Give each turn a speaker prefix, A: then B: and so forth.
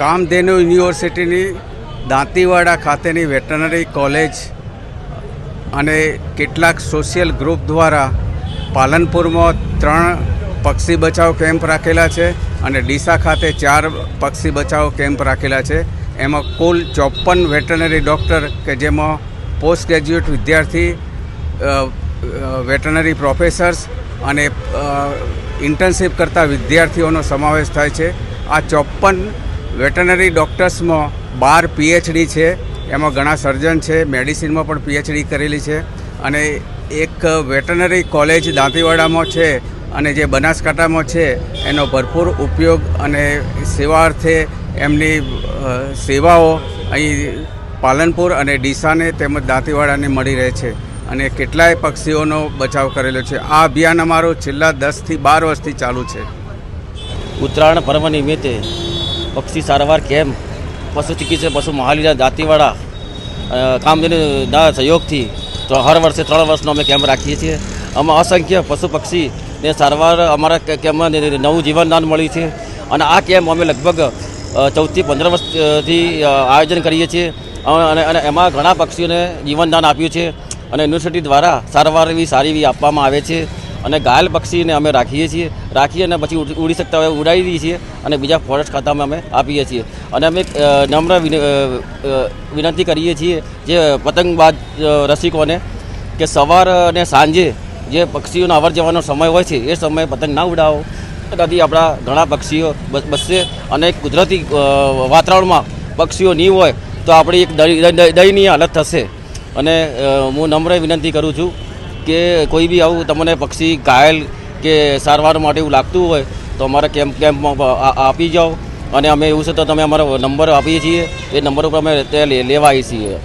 A: કામધેનુ યુનિવર્સિટીની દાંતીવાડા ખાતેની veterinary college અને કેટલાક સોશિયલ ગ્રુપ દ્વારા પાલનપુરમાં ત્રણ પક્ષી બચાવ કેમ્પ રાખેલા છે અને ડીસા ખાતે ચાર પક્ષી બચાવ કેમ્પ રાખેલા છે. એમાં કુલ ચોપન વેટરનરી ડૉક્ટર કે જેમાં પોસ્ટ ગ્રેજ્યુએટ વિદ્યાર્થી વેટરનરી પ્રોફેસર્સ અને ઇન્ટર્નશીપ કરતા વિદ્યાર્થીઓનો સમાવેશ થાય છે. આ ચોપન વેટરનરી ડૉક્ટર્સમાં બાર પીએચડી છે. એમાં ઘણા સર્જન છે. મેડિસિનમાં પણ પીએચડી કરેલી છે. અને એક વેટરનરી કોલેજ દાંતીવાડામાં છે અને જે બનાસકાંઠામાં છે, એનો ભરપૂર ઉપયોગ અને સેવા અર્થે એમની સેવાઓ અહીં પાલનપુર અને ડીસાને તેમજ દાંતીવાડાને મળી રહે છે અને કેટલાય પક્ષીઓનો બચાવ કરેલો છે. આ અભિયાન અમારું છેલ્લા દસથી બાર વર્ષથી ચાલુ છે.
B: ઉત્તરાયણ પર્વ નિમિત્તે પક્ષી સારવાર કેમ્પ પશુ ચિકિત્સક પશુ મહાલીના જાતિવાળા. કામધેનુના સહયોગથી તો હર વર્ષે ત્રણ વર્ષનો અમે કેમ્પ રાખીએ છીએ. આમાં અસંખ્ય પશુ પક્ષીને સારવાર અમારા કેમ્પમાં નવું જીવનદાન મળ્યું છે. અને આ કેમ્પ અમે લગભગ ચૌદથી પંદર વર્ષથી આયોજન કરીએ છીએ. અને અને એમાં ઘણા પક્ષીઓને જીવનદાન આપ્યું છે. અને યુનિવર્સિટી દ્વારા સારવાર એવી સારી એવી આપવામાં આવે છે. અને ઘાયલ પક્ષીને અમે રાખીએ છીએ. રાખી અને પછી ઉડી શકતા હોય, ઉડાવી દઈએ છીએ અને બીજા ફોરેસ્ટ ખાતામાં અમે આપીએ છીએ. અને અમે નમ્ર વિનંતી કરીએ છીએ જે પતંગબાજ રસિકોને કે સવાર અને સાંજે જે પક્ષીઓનો અવર જવાનો સમય હોય છે, એ સમયે પતંગ ના ઉડાવો. ત્યાંથી આપણા ઘણા પક્ષીઓ બસશે અને કુદરતી વાતાવરણમાં પક્ષીઓ નહીં હોય તો આપણી એક દય- દય- દયનીય હાલત થશે. અને હું નમ્ર વિનંતી કરું છું કે કોઈ બી આવું તમને પક્ષી, ઘાયલ કે સારવાર માટે એવું લાગતું હોય, તો અમારા કેમ્પ, કેમ્પમાં આપી જાઓ. અને અમે એવું છે તો તમે અમારો નંબર આપીએ છીએ. એ નંબર ઉપર અમે તે લેવા આવીએ છીએ.